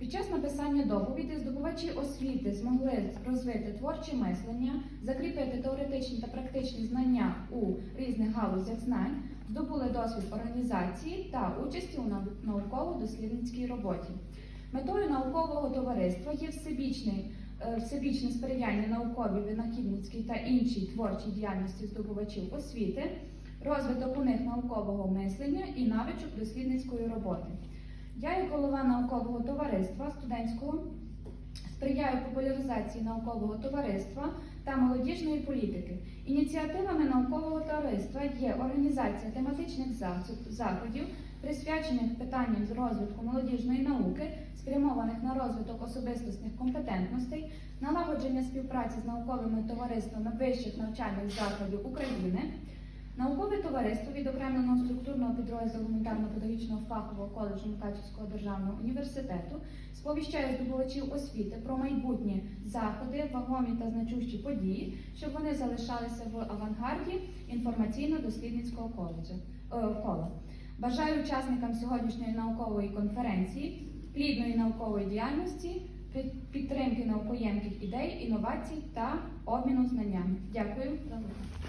Під час написання доповіді здобувачі освіти змогли розвити творче мислення, закріпити теоретичні та практичні знання у різних галузях знань, здобули досвід організації та участі у науково-дослідницькій роботі. Метою наукового товариства є всебічний, е, всебічне сприяння науковій, винахідницькій та іншій творчій діяльності здобувачів освіти, розвиток у них наукового мислення і навичок дослідницької роботи. Я, як голова наукового товариства студентського, сприяю популяризації наукового товариства та молодіжної політики. Ініціативами наукового товариства є організація тематичних заходів, присвячених питанням з розвитку молодіжної науки, спрямованих на розвиток особистісних компетентностей, налагодження співпраці з науковими товариствами вищих навчальних закладів України. Наукове товариство відокремленого структурного підрозділу гуманітарно-педагогічного фахового коледжу Мукачівського державного університету сповіщає здобувачів освіти про майбутні заходи, вагомі та значущі події, щоб вони залишалися в авангарді інформаційно-дослідницького коледжу е, кола. Бажаю учасникам сьогоднішньої наукової конференції плідної наукової діяльності, підтримки наукоємких ідей, інновацій та обміну знаннями. Дякую за увагу.